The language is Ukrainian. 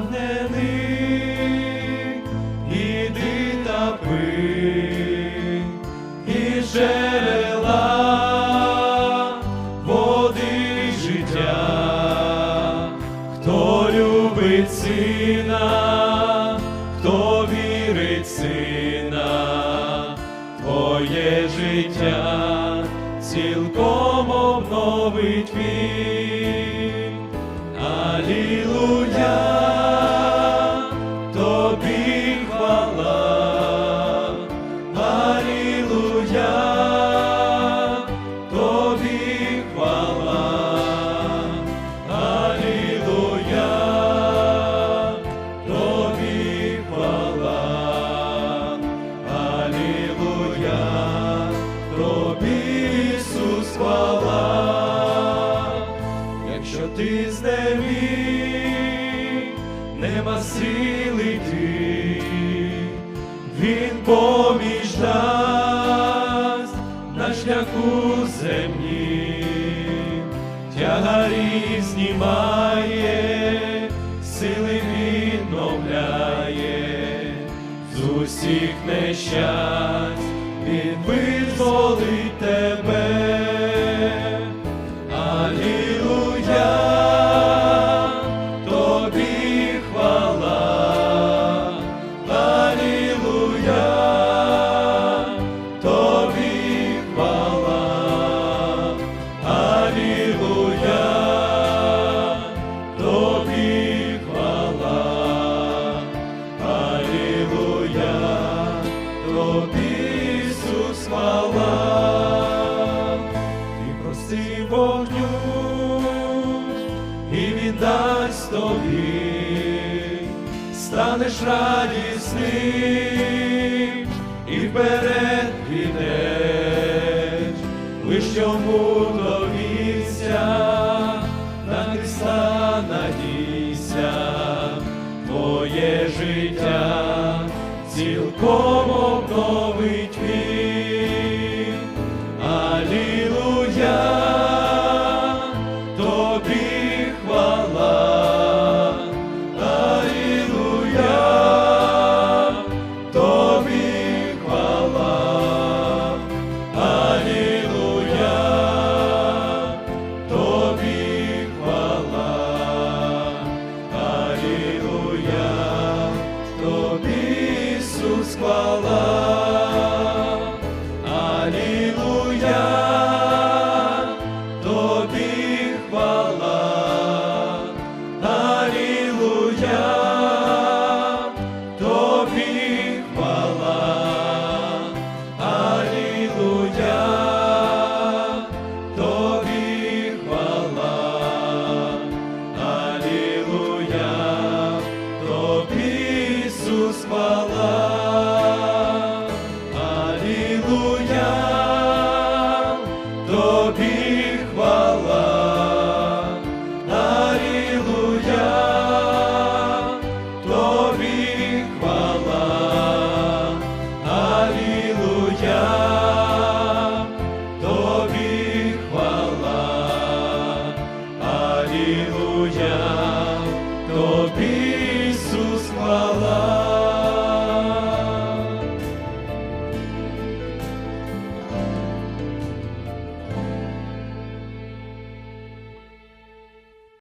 наповнений, іди та води життя, хто любить сина, хто вірить сина, твоє життя цілком обновить він. Аллилуйя. Хвала. Якщо ти знеміг, нема сили йти, він поміж дасть на шляху землі, тягарі знімає, сили відновляє, з усіх нещасть він визволить тебе. Тобі, станеш радісним і вперед підеш, лиш йому на Христа надійся, твоє життя цілком обновить він. Алілуя, тобі хвала. Аллилуйя.